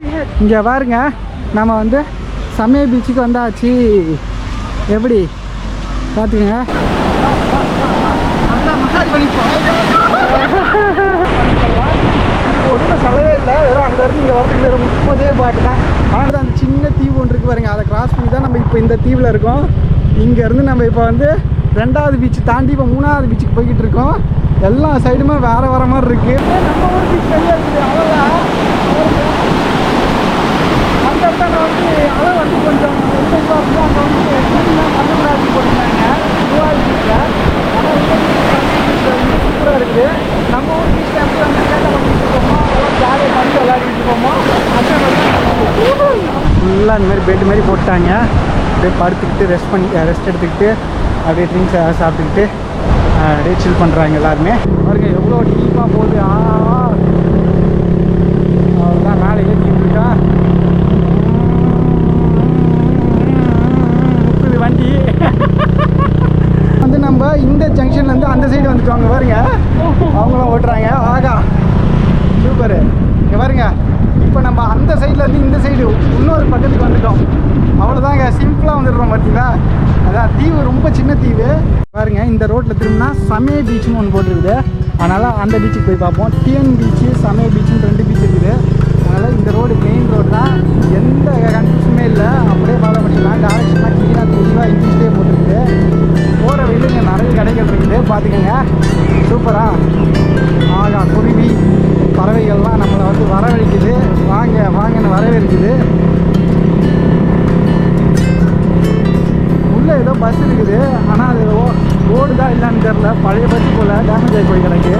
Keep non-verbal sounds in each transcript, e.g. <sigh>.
இங்கே பாருங்க நம்ம வந்து சமய பீச்சுக்கு வந்தாச்சு. எப்படி? பார்த்துக்கங்க ஒன்றும் செலவே இல்லை வெறும் அங்கேருந்து இங்கே வரதுக்கு வெறும் முப்பதே பாட்டு தான் ஆனால் அந்த சின்ன தீவு ஒன்று இருக்குது பாருங்க. அதை கிராஸ் பண்ணி தான் நம்ம இப்போ இந்த தீவில் இருக்கோம். இங்கேருந்து நம்ம இப்போ வந்து ரெண்டாவது பீச் தாண்டி இப்போ மூணாவது பீச்சுக்கு போய்கிட்டு இருக்கோம். எல்லா சைடுமே வேறு வேற மாதிரி இருக்குது நம்ம ஒரு பீச் வெளியே இருக்குது அவ்வளோதான் அந்த இடத்துல வந்து அளவு வந்து கொஞ்சம் அங்கே வந்து சூப்பராக இருக்குது நம்ம ஊர் பீச்சில் எப்படி வந்து கேட்ட பண்ணிட்டு இருக்கோமோ ஜாலியாக பண்ணி விளையாடிட்டு இருக்கோமோ ஃபுல்லாக இந்த மாதிரி பெட் மாதிரி போட்டாங்க. அப்படியே படுத்துக்கிட்டு ரெஸ்ட் பண்ணி ரெஸ்ட் எடுத்துக்கிட்டு அப்படியே ட்ரிங்க்ஸ் சாப்பிட்டுக்கிட்டு அப்படியே சில் பண்ணுறாங்க எல்லாருமே. பாருங்க எவ்வளோ டீப்பாக போகுது. ஆ அவ்வளோதான் மேலே ஏற்றிட்டு இருக்கா முக்குது வண்டி வந்து நம்ம இந்த ஜங்ஷன்லேருந்து அந்த சைடு வந்துட்டோம் அங்கே பாருங்க அவங்களும் ஓட்டுறாங்க ஆகா சூப்பரு இங்கே பாருங்க. இப்போ நம்ம அந்த சைட்லேருந்து இந்த சைடு இன்னொரு பக்கத்துக்கு வந்துட்டோம். அவ்வளோதாங்க சிம்பிளாக வந்துடுறோம் பார்த்தீங்களா அதான் தீவு ரொம்ப சின்ன தீவு. பாருங்க இந்த ரோட்டில் திரும்பினா சமய பீச்னு ஒன்று போட்டிருக்குது. அதனால் அந்த பீச்சுக்கு போய் பார்ப்போம். டிஎன் பீச்சு சமய பீச்சுன்னு ரெண்டு பீச் இருக்குது. அதனால் இந்த ரோடு மெயின் ரோடு தான். எந்த கன்ஃபியூஷனுமே இல்லை. அப்படியே ஃபாலோ பண்ணிக்கலாம். டேரக்ஷனாக க்ளீனாக தெளிவாக இங்கிலீஷ்லேயே போட்டிருக்கு. போகிற வெளியில் நிறைய கடைகள் இருக்குது. பார்த்துக்கோங்க சூப்பராக ஆகா குருவி. பறவைகள்லாம் நம்மளை வந்து வரவழைக்குது. வாங்க வாங்கன்னு வரவேற்குது. உள்ளே ஏதோ பஸ் இருக்குது. ஆனால் அது போர்டு தான் இல்லைன்னு தெரில பழைய பஸ் போல் டேமேஜ் ஆகி போய் கிடக்கு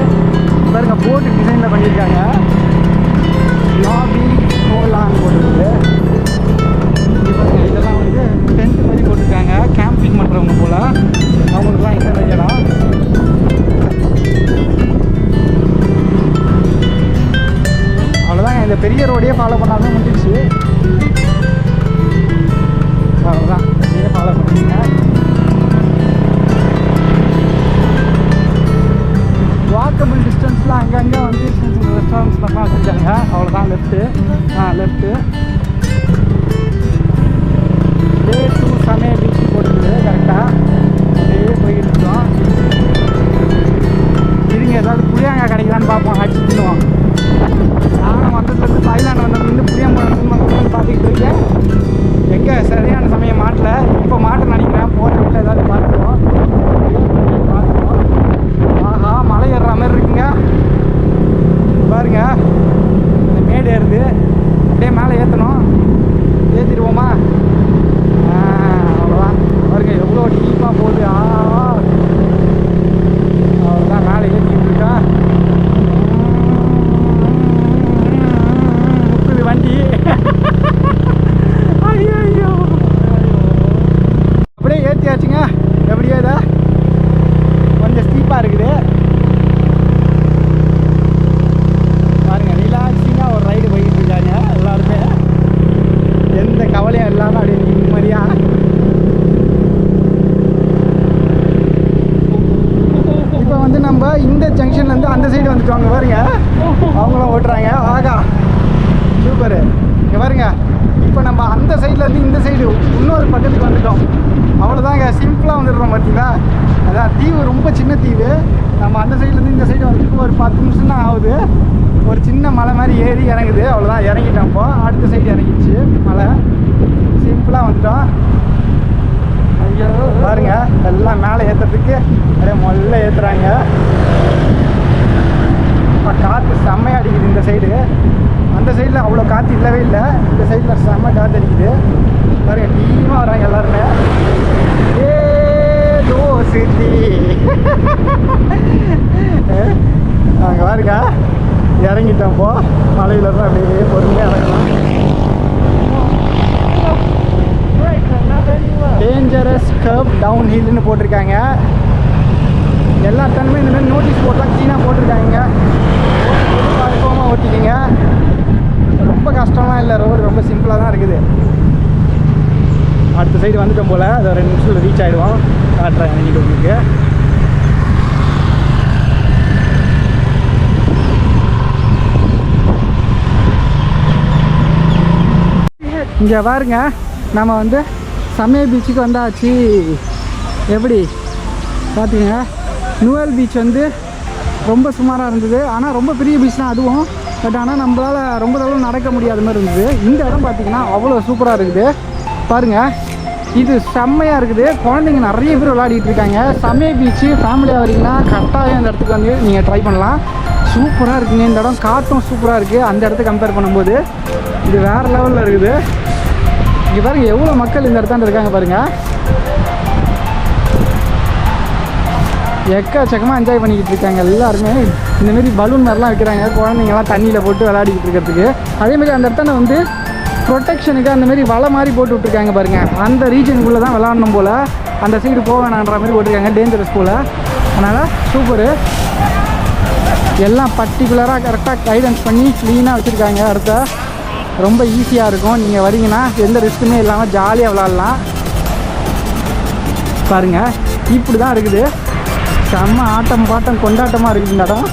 பாருங்க போட்டு டிசைனில் பண்ணியிருக்காங்க. லாபி கோலான்னு போட்டுருக்குது இதெல்லாம் வந்து டென்ட் மாதிரி போட்டிருக்காங்க. கேம்பிங் பண்ணுறவங்க போல். அவங்களுக்குலாம் இந்த இடம். பெரிய ரோடையே ஃபாலோ பண்ணாமல் முடிஞ்சிச்சு அவ்வளோதான் இதையே ஃபாலோ பண்ணிங்க வாக்கபிள் டிஸ்டன்ஸில் அங்கங்கே வந்து ரெஸ்டாரண்ட்ஸ்லாம் செஞ்சாங்க அவ்வளோதான் லெஃப்ட்டு ஆ லெஃப்ட்டு பாருங்க. அவங்களும் ஓட்டுறாங்க. ஆகா. சூப்பரு. இங்கே பாருங்க. இப்போ நம்ம அந்த சைட்லேருந்து இந்த சைடு இன்னொரு பக்கத்துக்கு வந்துட்டோம். அவ்வளோதாங்க சிம்பிளாக வந்துடுறோம் பார்த்தீங்களா அதான் தீவு ரொம்ப சின்ன தீவு. நம்ம அந்த சைட்லேருந்து இந்த சைடு வரதுக்கு ஒரு பத்து நிமிஷம் தான் ஆகுது. ஒரு சின்ன மலை மாதிரி ஏறி இறங்குது. அவ்வளோதான் இறங்கிட்டோம் இப்போ. அடுத்த சைடு இறங்கிடுச்சு. மலை. சிம்பிளாக வந்துட்டோம். பாருங்க. எல்லாம் மேலே ஏற்றுறதுக்கு அப்படியே மொல்ல ஏற்றுறாங்க இப்போ காற்று செம்மையாக அடிக்குது இந்த சைடு அந்த சைடில் அவ்வளோ காற்று இல்லவே இல்லை. இந்த சைடில் செம்ம காற்று அடிக்குது. பாருங்க டீமாக வராங்க எல்லாருமே. ஏ தோ சித்தி அங்கே பாருங்க இறங்கிட்டோம் போ. மலையில இருந்து அப்படியே பொறுமையாக இறங்கலாம். டேஞ்சரஸ் கர்வ் டவுன் ஹில்னு போட்டிருக்காங்க எல்லா தன்மையும் இந்த மாதிரி நோட்டீஸ் போட்டால் க்ளீனாக போட்டிருக்காங்க அனுபவமாக ஓட்டிக்கிங்க ரொம்ப கஷ்டம்லாம் இல்லை ரோடு ரொம்ப சிம்பிளாக தான் இருக்குது அடுத்த சைடு வந்துட்டோம் போல் அதை ரெண்டு நிமிஷத்தில் ரீச் ஆகிடுவோம் காட்டுறேன் இன்னைக்கு உங்களுக்கு இங்கே பாருங்க நம்ம வந்து சமய பீச்சுக்கு வந்தாச்சு. எப்படி? பார்த்தீங்க நுவல் பீச் வந்து ரொம்ப சுமாராக இருந்தது. ஆனால் ரொம்ப பெரிய பீச் தான் அதுவும். பட் ஆனால் நம்மளால் ரொம்ப தூரம் நடக்க முடியாத மாதிரி இருந்தது. இந்த இடம் பார்த்தீங்கன்னா அவ்வளோ சூப்பராக இருக்குது. பாருங்கள் இது செம்மையாக இருக்குது. குழந்தைங்க நிறைய பேர் விளையாடிட்டு இருக்காங்க. சமய பீச்சு ஃபேமிலியாக வரீங்கன்னா கரெக்டாக இந்த இடத்துக்கு வந்து நீங்கள் ட்ரை பண்ணலாம். சூப்பராக இருக்குங்க. இந்த இடம் காற்றும் சூப்பராக இருக்குது அந்த இடத்த கம்பேர் பண்ணும்போது இது வேறு லெவலில் இருக்குது. இங்கே பாருங்க எவ்வளோ மக்கள் இந்த இடத்தாண்ட இருக்காங்க பாருங்கள் எக்கச்சக்கமாக என்ஜாய் பண்ணிக்கிட்டு இருக்காங்க எல்லாருமே. இந்தமாரி பலூன் மாதிரிலாம் வைக்கிறாங்க. குழந்தைங்கலாம் தண்ணியில் போட்டு விளையாடிக்கிட்டு இருக்கிறதுக்கு. அதேமாரி அந்த இடத்துல வந்து ப்ரொடெக்ஷனுக்கு அந்தமாரி வலை மாதிரி போட்டு விட்ருக்காங்க பாருங்கள் அந்த ரீஜனுக்குள்ளே தான் விளாடணும் போல். அந்த சைடு போக வேணான்ற மாதிரி போட்டிருக்காங்க. டேஞ்சரஸ் போல். அதனால் சூப்பரு எல்லாம் பர்டிகுலராக கரெக்டாக கைடன்ஸ் பண்ணி க்ளீனாக வச்சுருக்காங்க அடுத்த. ரொம்ப ஈஸியாக இருக்கும். நீங்கள் வரீங்கன்னா எந்த ரிஸ்க்குமே இல்லாமல் ஜாலியாக விளாட்லாம். பாருங்கள் இப்படி தான் இருக்குது. செம்ம ஆட்டம் பாட்டம் கொண்டாட்டமாக இருக்குது இந்த இடம்.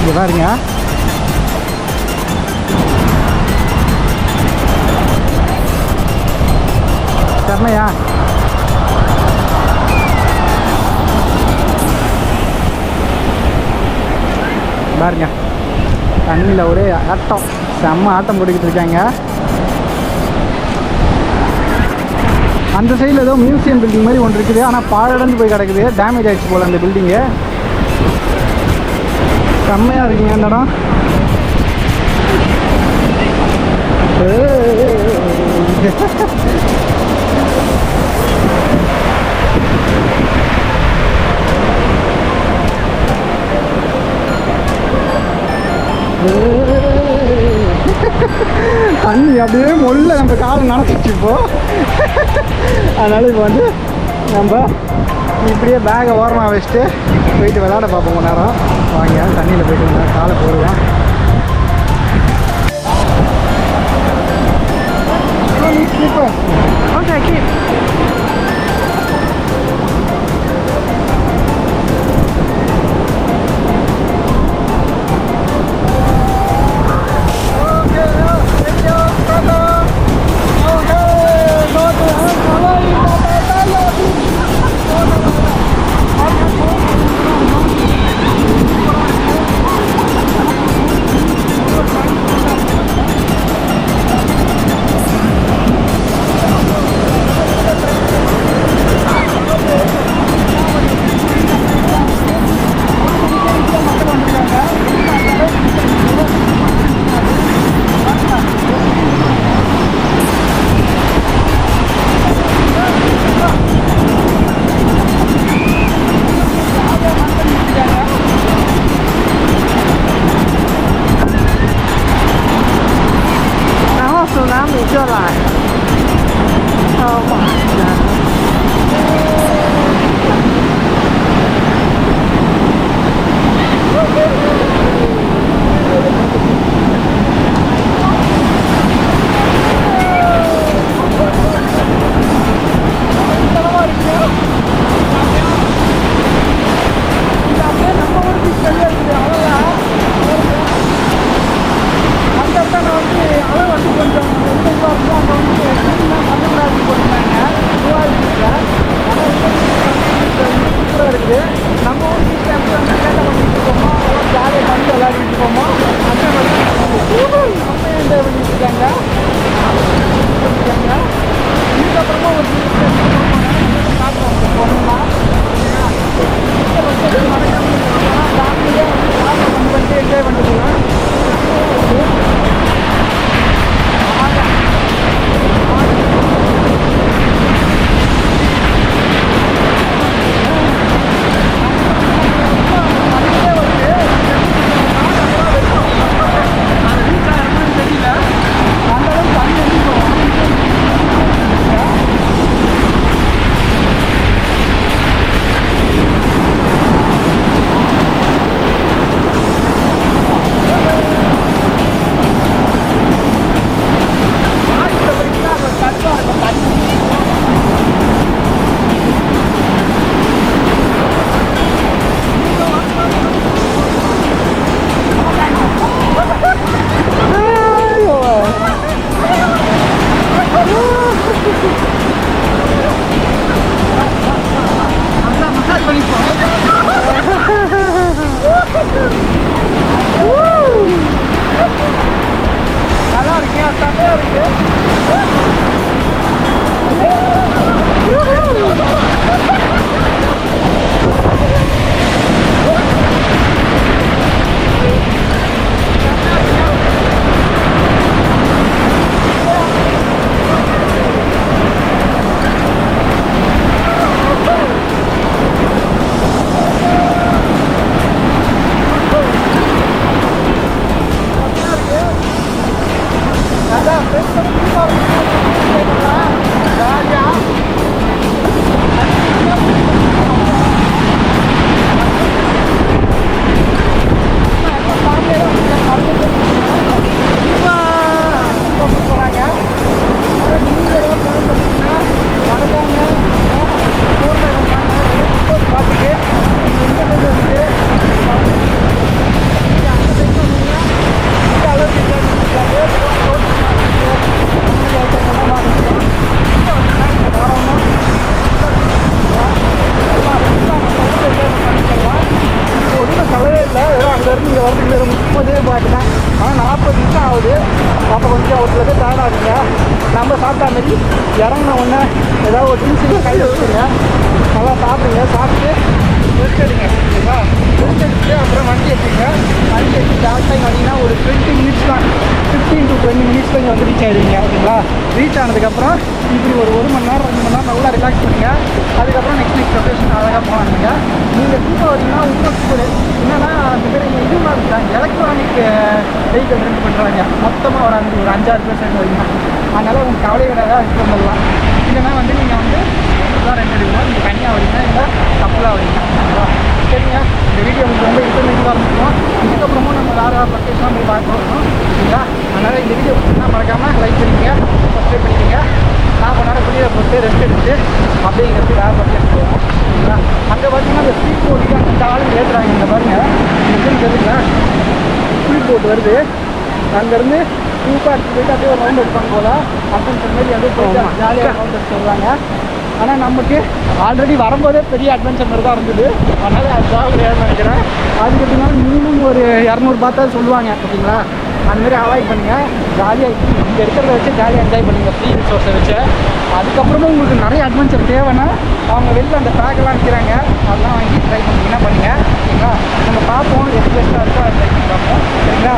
இங்கே பாருங்க. செம்மையா? பாருங்க. தண்ணியில் ஒரே ஆட்டம். செம்ம ஆட்டம் போட்டுக்கிட்டு இருக்காங்க. அந்த சைடில் ஏதோ மியூசியம் பில்டிங் மாதிரி ஒன்று இருக்குது. ஆனால் பாழடைந்து போய் கிடக்குது. டேமேஜ் ஆகிடுச்சு போல் அந்த பில்டிங்கு செம்மையாக இருக்குங்க அந்த இடம். தண்ணி அப்படியே முள்ள நம்ம காலை நடந்துச்சு இப்போ. அதனால் இப்போ வந்து நம்ம இப்படியே பேகை ஓரமாக வச்சுட்டு போயிட்டு விளையாட பார்ப்போம் கொஞ்ச நேரம். வாங்க தண்ணியில் போயிட்டு கொஞ்ச காலை போடுவோம். ஓகே கீப் ஒரு டுவெண்ட்டி மினிட்ஸ் தான் ஃபிஃப்டீன் டு டுவெண்ட்டி மினிட்ஸில் இங்கே வந்து ரீச் ஆகிடுவீங்க ஓகேங்களா? ரீச் ஆனதுக்கப்புறம் இப்படி ஒரு ஒரு மணி நேரம் ரெண்டு மணி நேரம் நல்லா ரிலாக்ஸ் பண்ணுங்க. அதுக்கப்புறம் நெக்ஸ்ட் நெக்ஸ்ட் லொக்கேஷன் அழகாக போகலாம் நீங்கள் நீங்கள் தூக்கம் வரீங்கன்னா உங்கள் சூப்பர் என்னன்னா அந்த பேர் இங்கே இதுவும் இருக்காங்க எலக்ட்ரானிக் வெஹிக்கிள் ரெண்டு பண்ணுறாங்க மொத்தமாக ஒரு அஞ்சு ஒரு அஞ்சாறு பேர் சேர்ந்து வரீங்க. அதனால் உங்களுக்கு கவலை கிடையாது அது பண்ணலாம். இல்லைன்னா வந்து நீங்கள் வந்து ரெண்டு எடுக்கணும். நீங்கள் தனியாக வரீங்க இல்லை கப்பலாக வரீங்க. ஓகேங்களா? சரிங்க. இந்த வீடியோ உங்களுக்கு ரொம்ப இன்ஃபர்மேட்டிவாக இருந்துக்கும் இதுக்கப்புறமும் நம்ம வேறு வேறு பர்ச்சேஸ்லாம் போய் பார்க்க போகிறோம் சரிங்களா? அதனால் இந்த வீடியோ பிடிச்சிங்கன்னா மறக்காமல் லைக் பண்ணிக்கங்க. சப்ஸ்கிரைப் பண்ணிக்கோங்க. நான் கொஞ்ச நேரம் வெளியில் போட்டு ரெஸ்ட் எடுத்து அப்படியே இங்கே இருந்து வேறு பர்ச்சேஸ் போவோம். சரிங்களா? அங்கே பார்த்தீங்கன்னா இந்த ஸ்பீட் போட்டுக்கு அந்த ஆளுங்க ஏற்றுறாங்க இந்த பாருங்க. இந்த தெரியுங்களா ஸ்பீட் போட் வருது. அங்கேருந்து டூ எடுத்து போயிட்டு அப்படியே ஒரு ரவுண்ட் எடுப்பாங்க போல. அட்வென்ச்சர் மாதிரி அப்படியே போயிட்டு ஜாலியாக ரவுண்ட் எடுத்து வருவாங்க. ஆனால் நமக்கு ஆல்ரெடி வரும்போதே பெரிய அட்வென்ச்சர் மாதிரி தான் இருந்தது. அதனால் அதுதான் தேவையான்னு நினைக்கிறேன். அதுக்கு எப்படினாலும் மினிமம் ஒரு இரநூறு பார்த்தா சொல்லுவாங்க ஓகேங்களா அந்தமாதிரி அவாய்ட் பண்ணுங்கள் ஜாலியாக இங்கே இருக்கிறத வச்சு ஜாலியாக என்ஜாய் பண்ணுங்கள் ஃப்ரீ ரிசோர்ஸை வச்சு. அதுக்கப்புறமா உங்களுக்கு நிறைய அட்வென்ச்சர் தேவைன்னா அவங்க வெளியில் அந்த பேக்கெல்லாம் விற்கிறாங்க அதெல்லாம் வாங்கி ட்ரை பண்ணிங்கன்னா பண்ணுங்கள் ஓகேங்களா நம்ம பார்ப்போம். எது பெஸ்ட்டாக இருக்கோ அதை ட்ரை பண்ணி பார்ப்போம். சரிங்களா?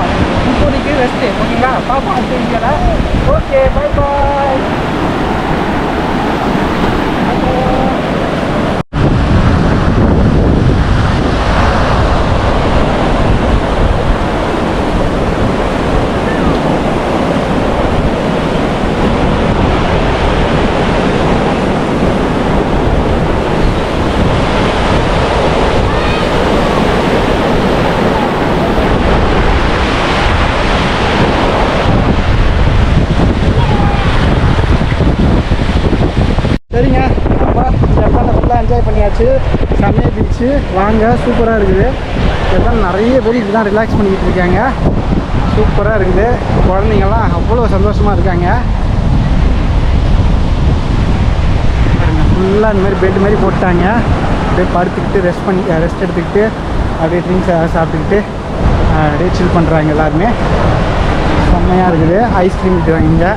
இப்போதைக்கு ரெஸ்ட்டு ஓகேங்களா? பார்ப்போம் அடுத்த வீடியோவில் ஓகே பை பாய் சரிங்க. நம்ம ஜப்பானை ஃபுல்லாக என்ஜாய் பண்ணியாச்சு. செம்மையாக பீச்சு வாங்க சூப்பராக இருக்குது. எல்லாம் நிறைய பேர் இதுதான் ரிலாக்ஸ் பண்ணிக்கிட்டு இருக்காங்க. சூப்பராக இருக்குது. குழந்தைங்கள்லாம் அவ்வளோ சந்தோஷமாக இருக்காங்க. ஃபுல்லாக இந்த மாதிரி பெட் மாதிரி போட்டாங்க. அப்படியே படுத்துக்கிட்டு ரெஸ்ட் பண்ணி ரெஸ்ட் எடுத்துக்கிட்டு அப்படியே ட்ரிங்க்ஸ் சாப்பிட்டுக்கிட்டு அப்படியே சில் பண்ணுறாங்க எல்லாருமே. செம்மையாக இருக்குது. ஐஸ்கிரீம் வாங்கிங்க இங்கே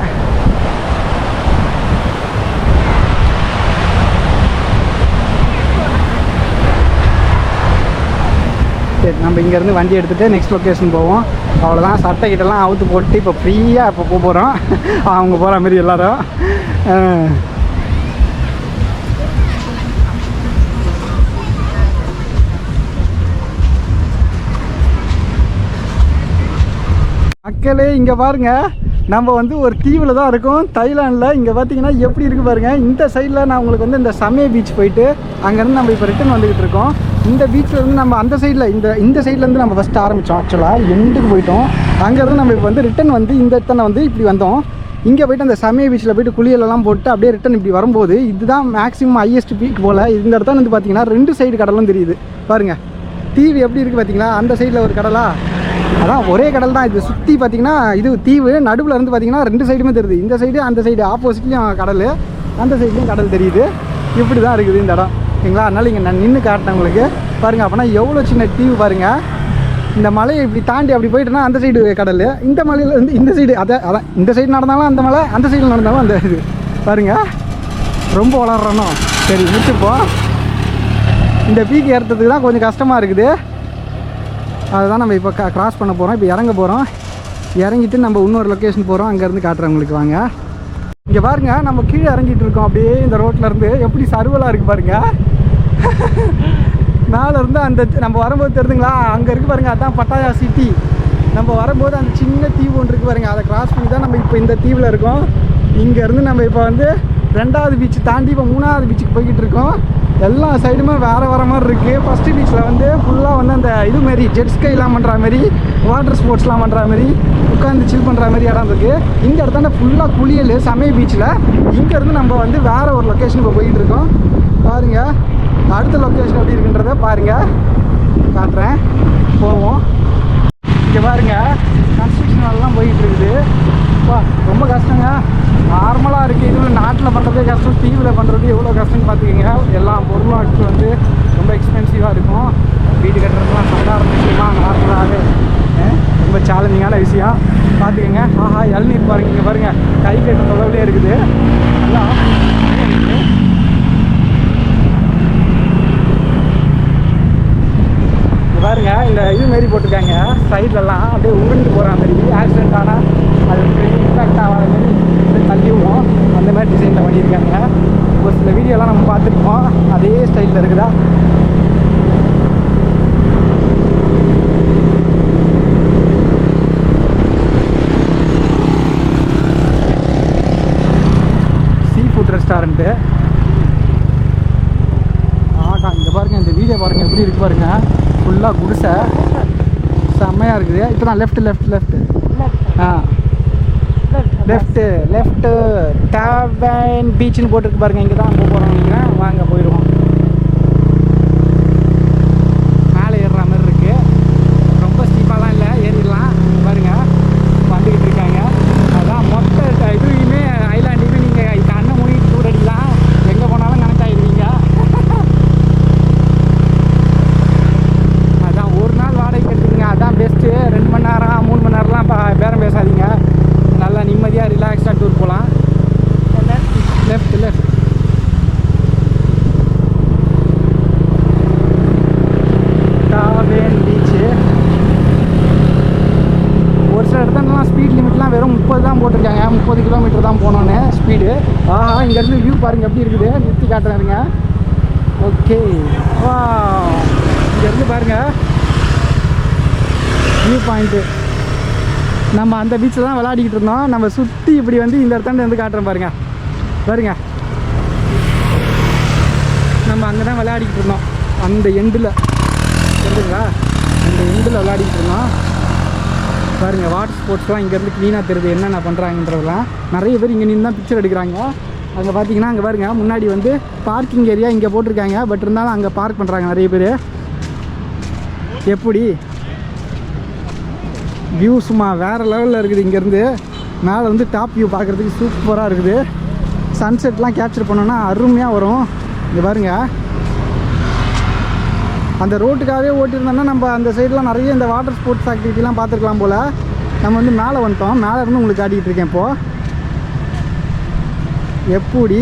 சரி நம்ம இங்கேருந்து வண்டி எடுத்துகிட்டு நெக்ஸ்ட் லொக்கேஷன் போவோம். அவ்வளோதான் சட்டை கிட்டலாம் அவுத்து போட்டு இப்போ ஃப்ரீயாக இப்போ போக போகிறோம் <laughs> அவங்க போகிற மாதிரி எல்லாரும். மக்களே இங்கே பாருங்க. நம்ம வந்து ஒரு தீவில் தான் இருக்கோம். தைலாண்டில் இங்கே பார்த்தீங்கன்னா எப்படி இருக்கு பாருங்கள் இந்த சைடில் நான் உங்களுக்கு வந்து இந்த சமய பீச் போயிட்டு அங்கேருந்து நம்ம இப்போ ரிட்டர்ன் வந்துக்கிட்டு இருக்கோம். இந்த பீச்சில் இருந்து நம்ம அந்த சைடில் இந்த இந்த சைட்லேருந்து நம்ம ஃபஸ்ட்டு ஆரம்பித்தோம் ஆக்சுவலாக எண்டுக்கு போயிட்டோம். அங்கேருந்து நம்ம இப்போ வந்து ரிட்டன் வந்து இந்த இடத்துல வந்து இப்படி வந்தோம். இங்கே போயிட்டு அந்த சமய பீச்சில் போயிட்டு குளியலெல்லாம் போட்டு அப்படியே ரிட்டன் இப்படி வரும்போது இதுதான் மேக்ஸிமம் ஹையஸ்ட் பீக் போல். இந்த இடத்துல வந்து பார்த்தீங்கன்னா ரெண்டு சைடு கடலும் தெரியுது. பாருங்கள் தீவு எப்படி இருக்குது பார்த்தீங்களா அந்த சைடில் ஒரு கடலா? அதான் ஒரே கடல் தான் இது. சுற்றி பார்த்தீங்கன்னா இது தீவு. நடுவில் இருந்து பார்த்தீங்கன்னா ரெண்டு சைடுமே தெரியுது. இந்த சைடு அந்த சைடு ஆப்போசிட்லேயும் கடல். அந்த சைட்லேயும் கடல் தெரியுது. இப்படி தான் இருக்குது இந்த இடம். ஓகேங்களா? அதனால் இங்கே நான் நின்று காட்டினேன் உங்களுக்கு. பாருங்கள் அப்போனா எவ்வளோ சின்ன தீவு பாருங்கள் இந்த மலையை இப்படி தாண்டி அப்படி போயிட்டுனா அந்த சைடு கடல். இந்த மலையில் வந்து இந்த சைடு அதை அதான் இந்த சைடு நடந்தாலும் அந்த மலை அந்த சைடில் நடந்தாலும் அந்த இது. பாருங்க. ரொம்ப வளர்றணும் சரி முடிச்சுப்போம் இந்த பீக் ஏறுறதுக்கு தான் கொஞ்சம் கஷ்டமாக இருக்குது. அதுதான் நம்ம இப்போ க்ராஸ் பண்ண போகிறோம் இப்போ இறங்க போகிறோம் இறங்கிட்டு நம்ம இன்னொரு லொக்கேஷன் போகிறோம் அங்கேருந்து காட்டுறேன் உங்களுக்கு வாங்க. இங்கே பாருங்க நம்ம கீழே இறங்கிட்டு இருக்கோம் அப்படியே இந்த ரோட்டில் இருந்து. எப்படி சருவலாக இருக்குது பாருங்க. மேலே இருந்து அந்த நம்ம வரும்போது தெரியுதுங்களா? அங்கே இருக்கு பாருங்க அதான் பட்டாயா சிட்டி நம்ம வரும்போது அந்த சின்ன தீவு ஒன்று இருக்கு பாருங்க அதை கிராஸ் பண்ணி தான் நம்ம இப்போ இந்த தீவில் இருக்கோம். இங்கேருந்து நம்ம இப்போ வந்து ரெண்டாவது பீச் தாண்டி இப்போ மூணாவது பீச்சுக்கு போய்கிட்டு இருக்கோம். எல்லா சைடுமே வேறு வேறு மாதிரி இருக்குது ஃபஸ்ட்டு பீச்சில் வந்து ஃபுல்லாக வந்து அந்த இது மாரி ஜெட் ஸ்கைலாம் பண்ணுற மாதிரி வாட்டர் ஸ்போர்ட்ஸ்லாம் பண்ணுற மாதிரி உட்காந்து சில் பண்ணுற மாதிரி இடம் இருக்குது இந்த இடத்தாண்ட ஃபுல்லாக குளியல் சமய பீச்சில் இங்கேருந்து நம்ம வந்து வேறு ஒரு லொக்கேஷனுக்கு போய்கிட்டு இருக்கோம். பாருங்கள் அடுத்த லொக்கேஷன் எப்படி இருக்குன்றத பாருங்கள் காட்டுறேன். போவோம். இங்கே பாருங்க. கன்ஸ்ட்ரக்ஷன் வேலைலாம் போயிட்டு இருக்குது. ரொம்ப கஷ்டங்க. நார்மலாக இருக்குது இதுவும் நாட்டில் பண்ணுறதே கஷ்டம். டிவியில் பண்ணுறது எவ்வளோ கஷ்டம்னு பார்த்துக்கிங்க எல்லா பொருளும் அடுத்து வந்து ரொம்ப எக்ஸ்பென்சிவாக இருக்கும். வீடு கட்டுறதுலாம் சாதாரண விஷயமா நார்மலாகவே ரொம்ப சேலஞ்சிங்கான விஷயம். பார்த்துக்கோங்க ஆஹா இளநீர் பாருங்க இங்கே பாருங்க. கை கட்டு தொலைவிலே இருக்குது. நல்லா பாருங்க இந்த இது மாரி போட்டிருக்காங்க. சைட்லலாம் அப்படியே உருண்டு போகிற மாதிரி ஆக்சிடென்ட் ஆனால் அது இம்பேக்ட் ஆகாத மாதிரி அப்படியே தள்ளிடுவோம் அந்த பண்ணியிருக்காங்க ஒரு சில வீடியோலாம் நம்ம பார்த்துருப்போம். அதே ஸ்டைலில் இருக்குதா? சீ ஃபுட் ரெஸ்டாரண்ட்டு ஆகா இங்கே பாருங்க இந்த வீடியோ பாருங்க எப்படி இருக்கு பாருங்க. ஃபுல்லாக குடிசை. செம்மையாக இருக்குது. இப்போ தான் லெஃப்ட் லெஃப்ட் லெஃப்ட் ஆ. லெஃப்ட்டு லெஃப்ட்டு டேவன் பீச்சுன்னு போட்டுருக்கு பாருங்க இங்கே தான் போக போகிறோம் வாங்க போயிடுவோம் மேலே ஏறுற மாதிரி இருக்கு ரொம்ப ஸ்டீப்பாலாம் இல்லை ஏறிடலாம் பாருங்க வந்துக்கிட்டு இருக்காங்க அதான் மொத்த ட- இதுலையுமே ஐலாண்டையுமே நீங்கள் கண்ணை மூடிட்டு டூர் அடிக்கலாம் எங்கே போனாலும் கனெக்ட் ஆகிடுவீங்க அதான் ஒரு நாள் வாடகைக்கு எடுத்துக்கங்க அதான் பெஸ்ட்டு ரெண்டு மணி நேரம் மூணு மணி நேரம்லாம் பா பேரம் பேசாதீங்க நல்லா நிம்மதியாக ரிலாக்ஸாக டூர் போகலாம் லெஃப்ட் லெஃப்ட் டாவேன் பீச்சு ஒரு சில இடத்துலலாம் ஸ்பீட் லிமிட்லாம் வெறும் முப்பது தான் போட்டிருக்காங்க முப்பது கிலோமீட்டர் தான் போனோன்னு ஸ்பீடு ஆஹா இங்கேருந்து வியூ பாருங்க எப்படி நிறுத்தி காட்டுறாருங்க. ஓகே. வா இங்கேருந்து பாருங்க. வியூ பாயிண்ட்டு நம்ம அந்த பீச்சில் தான் விளையாடிக்கிட்டு இருந்தோம். நம்ம சுற்றி இப்படி வந்து இந்த இடத்தாண்டு வந்து காட்டுறோம் பாருங்க. பாருங்க. நம்ம அங்கே தான் விளையாடிக்கிட்டு இருந்தோம். அந்த எண்டில் தெரியுதுங்களா அந்த எண்டில் விளையாடிக்கிட்டு இருந்தோம். பாருங்க வாட்டர் ஸ்போர்ட்ஸ்லாம் இங்கேருந்து க்ளீனாக தெரியுது என்னென்ன பண்ணுறாங்கன்றதெல்லாம் நிறைய பேர் இங்கே நின்று தான் பிக்சர் எடுக்கிறாங்க. அங்கே பார்த்தீங்கன்னா அங்கே பாருங்க முன்னாடி வந்து பார்க்கிங் ஏரியா இங்கே போட்டிருக்காங்க. பட் இருந்தாலும் அங்கே பார்க் பண்ணுறாங்க நிறைய பேர். எப்படி? வியூ சும்மா வேறு லெவலில் இருக்குது இங்கேருந்து. மேலே வந்து டாப் வியூ பார்க்குறதுக்கு சூப்பராக இருக்குது. சன்செட்லாம் கேப்சர் பண்ணோன்னா அருமையாக வரும். இங்கே பாருங்க. அந்த ரோட்டுக்காகவே ஓட்டியிருந்தோம்னா நம்ம அந்த சைட்லாம் நிறைய இந்த வாட்டர் ஸ்போர்ட்ஸ் ஆக்டிவிட்டிலாம் பார்த்துருக்கலாம் போல். நம்ம வந்து மேலே வந்துட்டோம். மேலே இருந்து உங்களுக்கு காட்டிகிட்டு இருக்கேன் இப்போது எப்படி